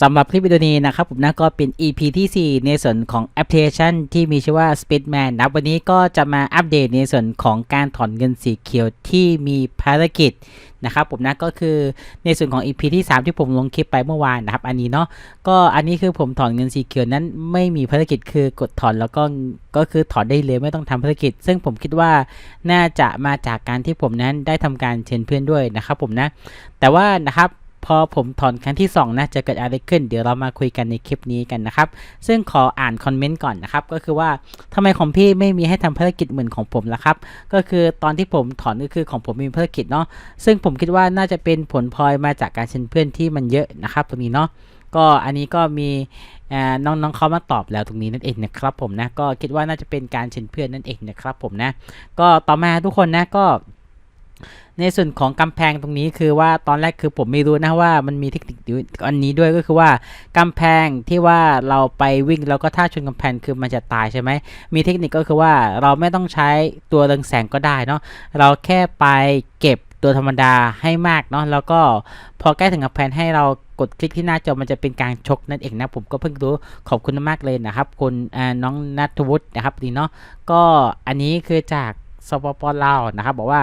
สำหรับคลิปวิดีโอนี้นะครับผมนะก็เป็น EP ที่ 4 ในส่วนของแอปพลิเคชันที่มีชื่อว่า Speedman นะวันนี้ก็จะมาอัปเดตในส่วนของการถอนเงินสีเขียวที่มีภารกิจนะครับผมนะก็คือในส่วนของ EP ที่ 3 ที่ผมลงคลิปไปเมื่อวานนะครับอันนี้เนาะก็อันนี้คือผมถอนเงินสีเขียวนั้นไม่มีภารกิจคือกดถอนแล้วก็ก็คือถอนได้เลยไม่ต้องทำภารกิจ ซึ่งผมคิดว่าน่าจะมาจากการที่ผมนั้นได้ทำการเชิญเพื่อนด้วยนะครับผมนะแต่ว่านะครับ พอผมถอนครั้งที่2นะจะเกิดอะไรขึ้น เดี๋ยวเรามาคุยกันในคลิปนี้กันนะครับ ซึ่งขออ่านคอมเมนต์ก่อนนะครับ ก็คือว่าทำไมของพี่ไม่มีให้ทำภารกิจเหมือนของผมล่ะครับ ก็คือตอนที่ผมถอนก็คือของผมมีภารกิจเนาะ ซึ่งผมคิดว่าน่าจะเป็นผลพลอยมาจากการเชิญเพื่อนที่มันเยอะนะครับ ตรงนี้เนาะก็อันนี้ก็มีน้องๆเขามาตอบแล้วตรงนี้นั่นเองนะครับผมนะก็คิดว่าน่าจะเป็นการเชิญเพื่อนนั่นเองนะครับผมนะ ก็ต่อมาทุกคนนะก็ ในส่วนของกำแพงตรงนี้คือว่าตอนแรกคือผมไม่รู้นะว่ามันมีเทคนิคอันนี้ด้วยก็คือว่ากำแพงที่ว่าเราไปวิ่งแล้วก็ถ้าชนกำแพงคือมันจะตายใช่ไหมมีเทคนิคก็คือว่าเราไม่ต้องใช้ตัวเรืองแสงก็ได้เนาะเราแค่ไปเก็บตัวธรรมดาให้มากเนาะแล้วก็พอใกล้ถึงกำแพงให้เรากดคลิกที่หน้าจอมันจะเป็นการชกนั่นเองนะผมก็เพิ่งรู้ขอบคุณมากเลยนะครับคุณน้องนัทวุฒินะครับดีเนาะก็อันนี้คือจากสปปลาวนะครับบอกว่า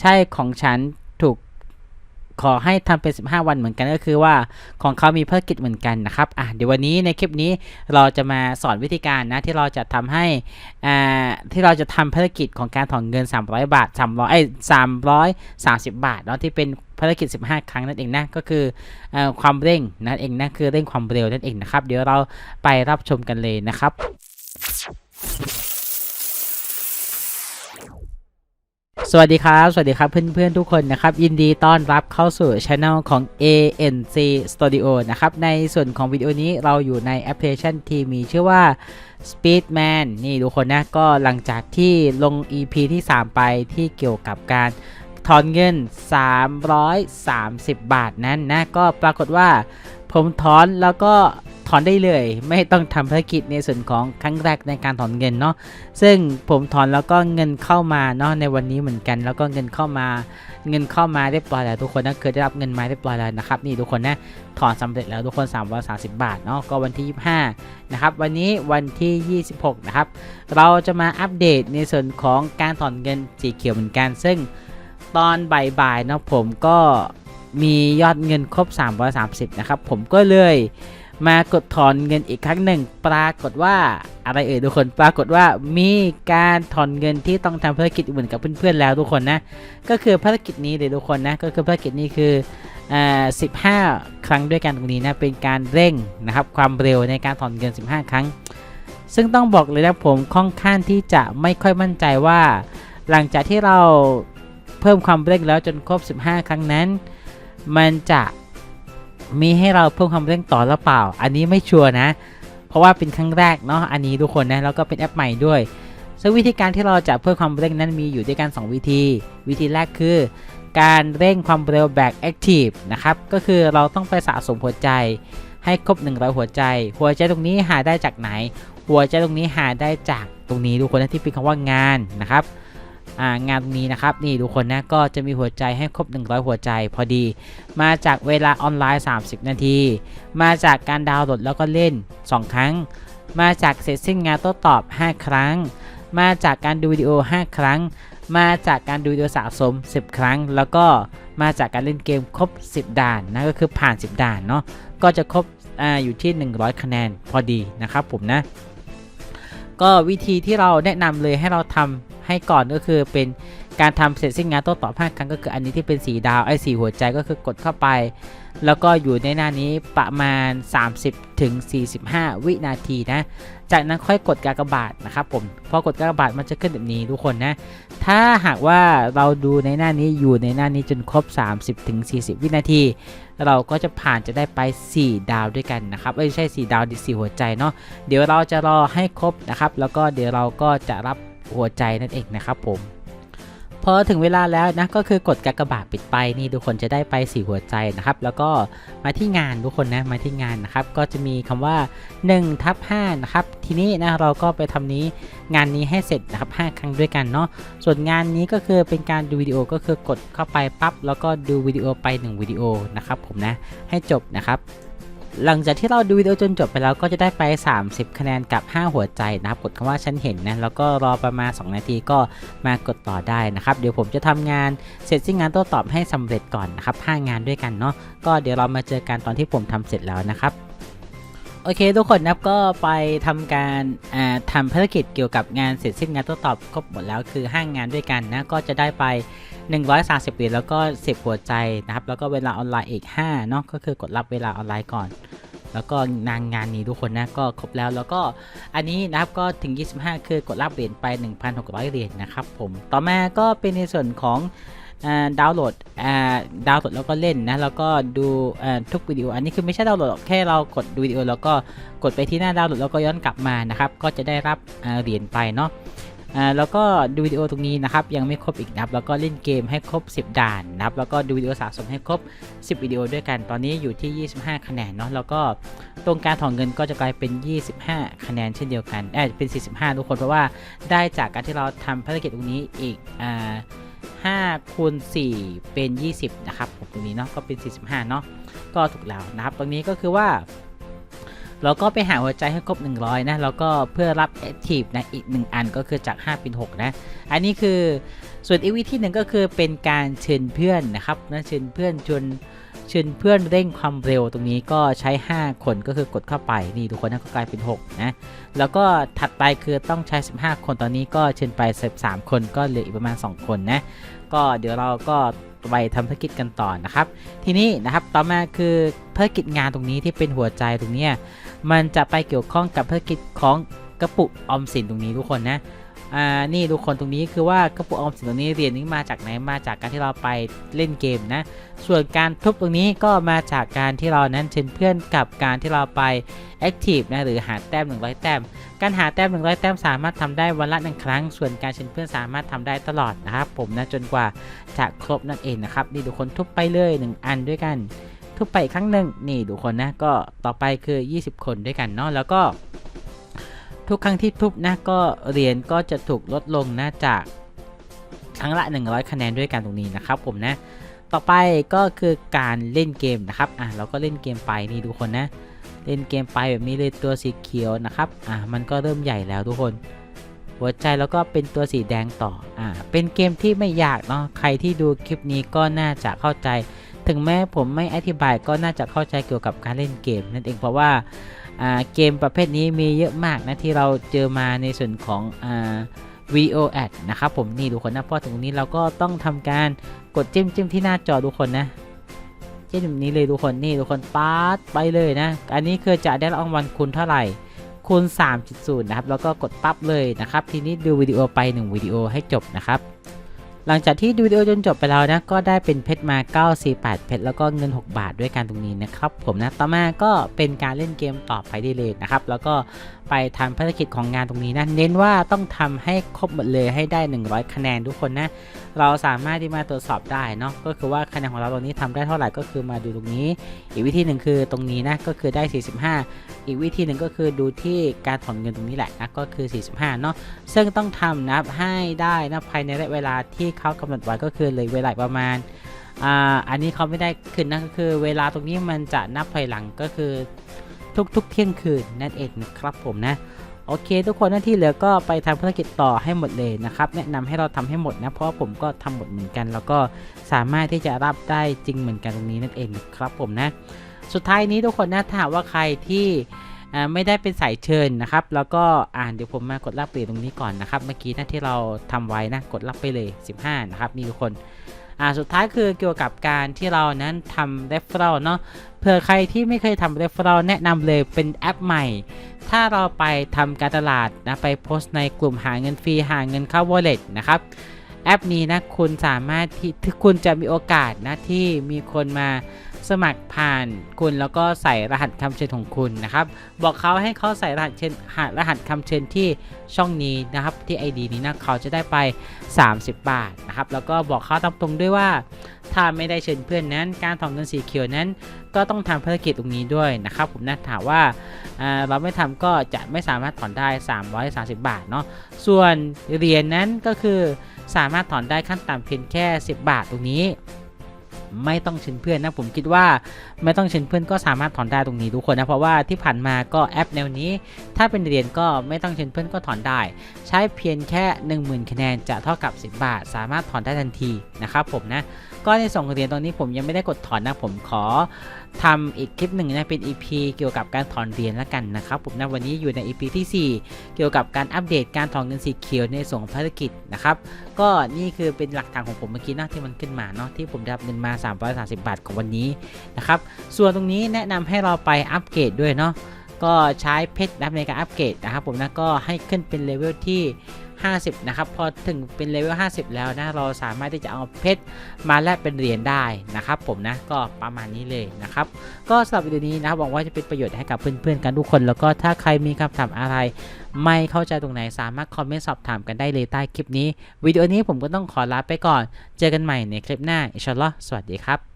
ใช่ของฉันถูกขอให้ทำเป็น 15 วันเหมือนกันก็คือว่าของเขามีภารกิจเหมือนกันนะครับอะเดี๋ยววันนี้ในคลิปนี้เราจะมาสอนวิธีการนะที่เราจะทำให้อ่าที่เราจะทำภารกิจของการถอนเงิน 300 บาท 300เอ้330 บาทเนาะที่เป็นภารกิจ 15 ครั้งนั่นเองนะก็คืออความเร่งนั่นเองนะคือเร่งความเร็วนั่นเองนะครับ เดี๋ยวเราไปรับชมกันเลยนะครับ สวัสดีครับ สวัสดีครับเพื่อนๆทุกคนนะครับ ยินดีต้อนรับเข้าสู่ช anel ของ ANC Studio นะครับ ในส่วนของวิดีโอนี้เราอยู่ในแอปพลิเคชันที่มีชื่อว่า Speedman นี่ทุกคนนะ ก็หลังจากที่ลง EP ที่ 3 ไปที่เกี่ยวกับการถอนเงิน 330 บาทนั้นนะ ก็ปรากฏว่าผมถอนแล้วก็ ถอนได้เลย ไม่ต้องทำภารกิจในส่วนของครั้งแรกในการถอนเงินเนาะซึ่งผมถอนแล้วก็เงินเข้ามาเนาะในวันนี้เหมือนกัน แล้วก็เงินเข้ามา เงินเข้ามาเรียบร้อยแล้วทุกคนนะเคยได้รับเงินมาเรียบร้อยแล้วนะครับนี่ทุกคนนะถอนสำเร็จแล้วทุกคน330 บาทเนาะก็วันที่ 25 นะครับ วันนี้วันที่ 26 นะครับ เราจะมาอัปเดตในส่วนของการถอนเงินสีเขียวเหมือนกัน ซึ่งตอนบ่ายๆเนาะผมก็มียอดเงินครบ330 นะครับ ผมก็เลย มากดถอนเงินอีกครั้งหนึ่ง ปรากฏว่าอะไรเอ่ยทุกคนปรากฏว่ามีการถอนเงินที่ต้องทำภารกิจเหมือนกับเพื่อนๆแล้วทุกคนนะ ก็คือภารกิจนี้เลยทุกคนนะ ก็คือภารกิจนี้คืออ่า15ครั้งด้วยกันตรงนี้นะเป็นการเร่งนะครับความเร็วในการถอนเงิน 15 ครั้ง ซึ่งต้องบอกเลยนะผมค่อนข้างที่จะไม่ค่อยมั่นใจว่า หลังจากที่เราเพิ่มความเร่งแล้วจนครบ 15 ครั้งนั้น มันจะ มีให้เราเพิ่มความเร่งต่อหรือเปล่า อันนี้ไม่ชัวร์นะ เพราะว่าเป็นครั้งแรกเนาะอันนี้ทุกคนนะแล้วก็เป็นแอปใหม่ด้วยซึ่งวิธีการที่เราจะเพิ่มความเร่งนั้นมีอยู่ด้วยกัน 2 วิธี วิธีแรกคือ การเร่งความเร็วแบบ Active นะครับ ก็คือเราต้องไปสะสมหัวใจ ให้ครบ 100 หัวใจ หัวใจตรงนี้หาได้จากไหน หัวใจตรงนี้หาได้จากตรงนี้ทุกคนนะที่เป็นคำว่างานนะครับ งานตรงนี้นะครับนี่ทุกคนนะก็จะมีหัวใจให้ครบ 100 หัวใจพอดี มาจากเวลาออนไลน์ 30 นาที มาจากการดาวน์โหลดแล้วก็เล่น 2 ครั้ง มาจากเสร็จสิ้นงานโต้ตอบ 5 ครั้ง มาจากการดูวิดีโอ 5 ครั้ง มาจากการดูวิดีโอสะสม 10 ครั้ง แล้วก็มาจากการเล่นเกมครบ 10 ด่านนะก็คือผ่าน 10 ด่านเนาะก็จะครบออยู่ที่ 100 คะแนนพอดีนะครับผมนะก็วิธีที่เราแนะนำเลยให้เราทำ ให้ก่อนก็คือเป็นการทำเสร็จสิ้นงานโต้ตอบ5ครั้งก็คืออันนี้ที่เป็นสีดาวไอ้สีหัวใจก็คือกดเข้าไป แล้วก็อยู่ในหน้านี้ประมาณ 30ถึง45 วินาทีนะ จากนั้นค่อยกดกากบาทนะครับผมพอกดกากบาทมันจะขึ้นแบบนี้ทุกคนนะ ถ้าหากว่าเราดูในหน้านี้อยู่ในหน้านี้จนครบ 30ถึง40 วินาที เราก็จะผ่านจะได้ไป 4 ดาวด้วยกันนะครับไม่ใช่ 4 ดาวดิ4หัวใจเนาะเดี๋ยวเราจะรอให้ครบนะครับแล้วก็เดี๋ยวเราก็จะรับ หัวใจนั่นเองนะครับผมพอถึงเวลาแล้วนะก็คือกดกากบาทปิดไปนี่ทุกคนจะได้ไป4หัวใจนะครับ แล้วก็มาที่งานทุกคนนะมาที่งานนะครับ ก็จะมีคำว่า1ทับ5นะครับทีนี้นะเราก็ไปทำนี้งานนี้ให้เสร็จนะครับ5ครั้งด้วยกันเนาะส่วนงานนี้ก็คือเป็นการดูวิดีโอก็คือกดเข้าไปปั๊บแล้วก็ดูวิดีโอไป 1วิดีโอนะครับผมนะให้จบนะครับ หลังจากที่เราดูวิดีโอจนจบไปแล้วก็จะได้ไป 30 คะแนนกับ 5 หัวใจนะครับ กดคำว่าฉันเห็นนะ แล้วก็รอประมาณ 2 นาทีก็มากดต่อได้นะครับ เดี๋ยวผมจะทำงานเสร็จสิ้นงานโต้ตอบให้สำเร็จก่อนนะครับ 5 งานด้วยกันเนาะ ก็เดี๋ยวเรามาเจอกันตอนที่ผมทำเสร็จแล้วนะครับโอเคทุกคนนะก็ไปทำการอ่าทำภารกิจเกี่ยวกับงานเสร็จสิ้นงานโต้ตอบครบหมดแล้วคือ 5 งานด้วยกันนะก็จะได้ไป 130 เหรียญแล้วก็ 10 หัวใจนะครับ แล้วก็เวลาออนไลน์อีก5เนาะก็คือกดรับเวลาออนไลน์ก่อน แล้วก็นางงานนี้ทุกคนนะก็ครบแล้วแล้วก็อันนี้นะครับก็ถึง 25 คือกดรับเหรียญไป 1,600 เหรียญนะครับผมต่อมาก็เป็นในส่วนของดาวน์โหลดดาวน์โหลดแล้วก็เล่นนะแล้วก็ดูทุกวิดีโออันนี้คือไม่ใช่ดาวน์โหลดแค่เรากดดูวิดีโอแล้วก็กดไปที่หน้าดาวน์โหลดแล้วก็ย้อนกลับมานะครับก็จะได้รับเหรียญไปเนาะ อ่าแล้วก็ดูวิดีโอตรงนี้นะครับยังไม่ครบอีกนะครับแล้วก็เล่นเกมให้ครบ 10 ด่านนะครับแล้วก็ดูวิดีโอสะสมให้ครบ 10 วิดีโอด้วยกัน ตอนนี้อยู่ที่ 25 คะแนนเนาะแล้วก็ตรงการถอนเงินก็จะกลายเป็น 25 คะแนนเช่นเดียวกันเออเป็น 45 ทุกคนเพราะว่าได้จากการที่เราทำภารกิจตรงนี้อีกอ่า5คูณ4เป็น 20 นะครับตรงนี้เนาะก็เป็น 45 เนาะก็ถูกแล้วนะครับ ตรงนี้ก็คือว่า เราก็ไปหาหัวใจให้ครบ 100 นะ แล้วก็เพื่อรับ Active นะอีก 1 อันก็คือจาก 5 เป็น 6 นะ อันนี้คือส่วนอีกวิธีหนึ่งก็คือเป็นการเชิญเพื่อนนะครับนะเชิญเพื่อนชวนเชิญเพื่อนเร่งความเร็วตรงนี้ก็ใช้ 5 คนก็คือกดเข้าไปนี่ทุกคนนะก็กลายเป็น 6 นะ แล้วก็ถัดไปคือต้องใช้ 15 คนตอนนี้ก็เชิญไป 13 คนก็เหลืออีกประมาณ 2 คนนะ ก็เดี๋ยวเราก็ ไปทำภารกิจกันต่อนะครับ ทีนี้นะครับต่อมาคือภารกิจงานตรงนี้ที่เป็นหัวใจตรงนี้มันจะไปเกี่ยวข้องกับภารกิจของ กระปุกออมสินตรงนี้ทุกคนนะอ่านี่ทุกคนตรงนี้คือว่ากระปุกออมสินตรงนี้เรียนนี้มาจากไหนมาจากการที่เราไปเล่นเกมนะ ส่วนการทุบตรงนี้ก็มาจากการที่เรานั้นเชิญเพื่อนกับการที่เราไปแอคทีฟนะหรือหาแต้ม 100 แต้ม การหาแต้ม 100 แต้มสามารถทำได้วันละหนึ่งครั้ง ส่วนการเชิญเพื่อนสามารถทำได้ตลอดนะครับผมนะจนกว่าจะครบนั่นเองนะครับนี่ทุกคนทุบไปเลย 1 อันด้วยกัน ทุบไปอีกครั้งหนึ่งนี่ทุกคนนะก็ต่อไปคือ 20 คนด้วยกันเนาะแล้วก็ ทุกครั้งที่ทุบนะก็เหรียญก็จะถูกลดลงนะจากครั้งละ 100 คะแนนด้วยกันตรงนี้นะครับผมนะ ต่อไปก็คือการเล่นเกมนะครับอะเราก็เล่นเกมไปนี่ทุกคนนะ เล่นเกมไปแบบนี้เลยตัวสีเขียวนะครับอะมันก็เริ่มใหญ่แล้วทุกคน หัวใจแล้วก็เป็นตัวสีแดงต่ออ่าเป็นเกมที่ไม่ยากเนาะใครที่ดูคลิปนี้ก็น่าจะเข้าใจ ถึงแม้ผมไม่อธิบายก็น่าจะเข้าใจเกี่ยวกับการเล่นเกมนั่นเองเพราะว่า เกมประเภทนี้มีเยอะมากนะที่เราเจอมาในส่วนของวิดีโอแอดนะครับผมนี่ทุกคนนะพราะถึงตรงนี้เราก็ต้องทำการกดจิ้มจิ้มที่หน้าจอทุกคนนะจิ้มนี้เลยทุกคนนี่ทุกคนปาดไปเลยนะ อันนี้คือจะได้รางวัลคูณเท่าไหร่คูณ3.0 นะครับ แล้วก็กดปั๊บเลยนะครับ ทีนี้ดูวิดีโอไป 1 วิดีโอให้จบนะครับ หลังจากที่ดูวิดีโอจนจบไปแล้วนะก็ได้เป็นเพชรมา 948 เพชรแล้วก็เงิน 6 บาทด้วยกันตรงนี้นะครับผมนะต่อมาก็เป็นการเล่นเกมต่อไปด้เลยนะครับแล้วก็ไปทำภารกิจของงานตรงนี้นะเน้นว่าต้องทำให้ครบหมดเลยให้ได้ 100 คะแนนทุกคนนะเราสามารถที่มาตรวจสอบได้เนาะก็คือว่าคะแนนของเราตรงนี้ทำได้เท่าไหร่ก็คือมาดูตรงนี้ อีกวิธีหนึ่งคือตรงนี้นะก็คือได้ 45 อีกวิธีหนึ่งก็คือดูที่การถอนเงินตรงนี้แหละนะก็คือ 45 เนาะซึ่งต้องทำนับให้ได้นะภายในระยะเวลาที่เขากำหนดไว้ก็คือเลยเวลาประมาณอ่าอันนี้เขาไม่ได้ขึ้นนะก็คือ เวลาตรงนี้มันจะนับภายหลังก็คือทุกๆเที่ยงคืนนั่นเองนะครับผมนะโอเค ทุกคนหน้าที่เหลือก็ไปทำภารกิจต่อให้หมดเลยนะครับแนะนำให้เราทำให้หมดนะ เพราะผมก็ทำหมดเหมือนกัน แล้วก็สามารถที่จะรับได้จริงเหมือนกันตรงนี้นั่นเองนะครับผมนะ สุดท้ายนี้ทุกคนนะถ้าหากว่าใครที่ ไม่ได้เป็นสายเชิญนะครับ แล้วก็อ่านเดี๋ยวผมมากดรับเปลี่ยนตรงนี้ก่อนนะครับ เมื่อกี้นะที่เราทำไว้นะกดรับไปเลย 15 นะครับนี่ทุกคนอ่าสุดท้ายคือเกี่ยวกับการที่เรานั้นทำ referral เนาะเผื่อใครที่ไม่เคยทำ referral แนะนำเลยเป็นแอปใหม่ ถ้าเราไปทำการตลาดนะไปโพสต์ในกลุ่มหาเงินฟรีหาเงินเข้า wallet นะครับแอปนี้นะคุณสามารถที่คุณจะมีโอกาสนะที่มีคนมา สมัครผ่านคุณแล้วก็ใส่รหัสคำเชิญของคุณนะครับ บอกเขาให้เขาใส่รหัสเชิญรหัสคำเชิญที่ช่องนี้นะครับที่ ID นี้นะเขาจะได้ไป 30 บาทนะครับแล้วก็บอกเขาตามตรงด้วยว่า ถ้าไม่ได้เชิญเพื่อนนั้น การถอนเงินสีเขียวนั้น ก็ต้องทำภารกิจตรงนี้ด้วยนะครับ ผมนะถามว่าเราไม่ทำก็จะไม่สามารถถอนได้ 330 บาทเนาะส่วนเหรียญนั้นก็คือสามารถถอนได้ขั้นต่ำเพียงแค่ 10 บาทตรงนี้ ไม่ต้องเชิญเพื่อนนะผมคิดว่าไม่ต้องเชิญเพื่อนก็สามารถถอนได้ตรงนี้ทุกคนนะเพราะว่าที่ผ่านมาก็แอปแนวนี้ ถ้าเป็นเหรียญก็ไม่ต้องเชิญเพื่อนก็ถอนได้ ใช้เพียงแค่ 10,000คะแนนจะเท่ากับ 10 บาท สามารถถอนได้ทันทีนะครับผมนะก็ในส่งเหรียญตรงนี้ผมยังไม่ได้กดถอนนะผมขอ ทำอีกคลิปหนึ่งนะเป็น EP เกี่ยวกับการถอนเหรียญแล้วกันนะครับผมนะวันนี้อยู่ใน EP ที่ 4 เกี่ยวกับการอัปเดตการถอนเงินสีเขียวในส่งของภารกิจนะครับก็นี่คือเป็นหลักฐานของผมเมื่อกี้นะที่มันขึ้นมาเนาะที่ผมได้รับเงินมา 330 บาทของวันนี้นะครับส่วนตรงนี้แนะนำให้เราไปอัปเกรดด้วยเนาะก็ใช้เพชรในการอัปเกรดนะครับผมนะก็ให้ขึ้นเป็นเลเวลที่ 50 นะครับ พอถึงเป็นเลเวล 50 แล้วนะ เราสามารถที่จะเอาเพชรมาแลกเป็นเหรียญได้นะครับผมนะ ก็ประมาณนี้เลยนะครับ ก็สำหรับวิดีโอนี้นะหวังว่าจะเป็นประโยชน์ให้กับเพื่อนๆกันทุกคน แล้วก็ถ้าใครมีคำถามอะไร ไม่เข้าใจตรงไหนสามารถคอมเมนต์สอบถามกันได้เลยใต้คลิปนี้ วิดีโอนี้ผมก็ต้องขอลาไปก่อน เจอกันใหม่ในคลิปหน้า อินชาอัลลอฮ์สวัสดีครับ